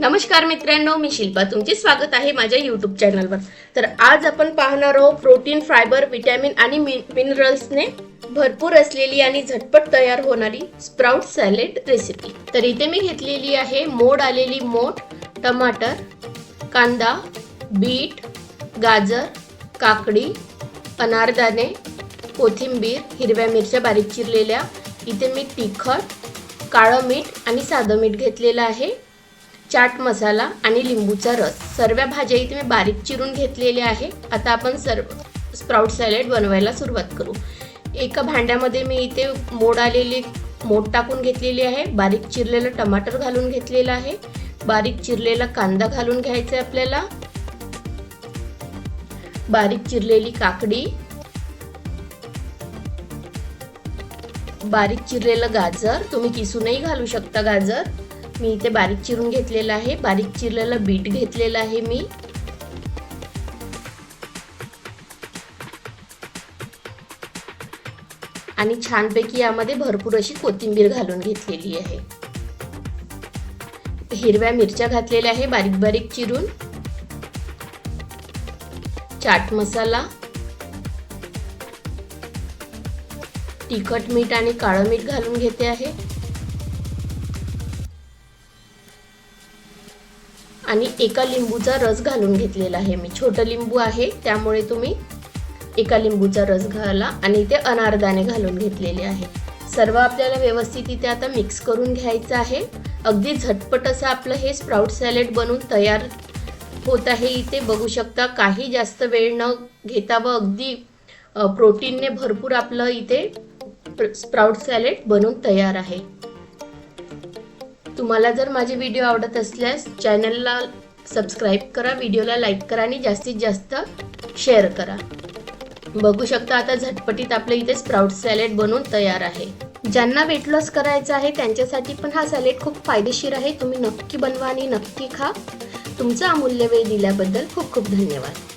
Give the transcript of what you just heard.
नमस्कार मित्रांनो मी शिल्पा. तुमचे स्वागत आहे माझ्या यूट्यूब चॅनलवर तर आज आपण पाहणार आहोत प्रोटीन फायबर विटॅमिन आणि मिनरल्सने भरपूर असलेली आणि झटपट तयार होणारी स्प्राउट सॅलेड रेसिपी तर इथे मी घेतलेली आहे मोड आलेली मोठ टमाटर कांदा बीट गाजर काकडी अनारदाणे कोथिंबीर हिरव्या मिरच्या बारीक चिरलेल्या. इथे मी तिखट काळं मीठ आणि साधं मीठ घेतलेलं आहे. चाट मसाला आणि लिंबूचा रस. सर्व भाज्या इथे मी बारीक चिरून घेतलेल्या आहे. आता आपण सर्व स्प्राउट सॅलेड बनवायला सुरुवात करू. एका भांड्यामध्ये मी इथे मोड आलेली मोड टाकून घेतलेली आहे. बारीक चिरलेलं टमाटर घालून घेतलेलं आहे. बारीक चिरलेला कांदा घालून घ्यायचा आहे आपल्याला. बारीक चिरलेली काकडी. बारीक चिरलेलं गाजर. तुम्ही किसूनही घालू शकता गाजर. मी इथे बारीक चिरून घेतलेलं आहे. बारीक चिरलेलं बीट घेतलेलं आहे मी. आणि छानपैकी यामध्ये भरपूर अशी कोथिंबीर घालून घेतलेली आहे. हिरव्या मिरच्या घातलेल्या आहे बारीक बारीक चिरून. चाट मसाला. तिखट मीठ आणि काळं मीठ घालून घेते आहे. आणि एका लिंबूचा रस घालून घेतलेला आहे मी. छोटं लिंबू आहे त्यामुळे तुम्ही एका लिंबूचा रस घाला आणि ते अनारदाणे घालून घेतलेले आहे. सर्व आपल्याला व्यवस्थित इथे आता मिक्स करून घ्यायचं आहे. अगदी झटपट असं आपलं हे स्प्राउट सॅलेड बनून तयार होत आहे इथे. बघू शकता काही जास्त वेळ न घेता व अगदी प्रोटीनने भरपूर आपलं इथे स्प्राउट सॅलेड बनून तयार आहे. तुम्हाला जर माझे व्हिडिओ आवडत असल्यास चॅनलला सबस्क्राईब करा व्हिडिओला लाईक करा आणि जास्तीत जास्त शेअर करा. बघू शकता आता झटपटीत आपलं इथे स्प्राउट सॅलेड बनवून तयार आहे. ज्यांना वेट लॉस करायचं आहे त्यांच्यासाठी पण हा सॅलेड खूप फायदेशीर आहे. तुम्ही नक्की बनवा आणि नक्की खा. तुमचा अमूल्य वेळ दिल्याबद्दल खूप खूप धन्यवाद.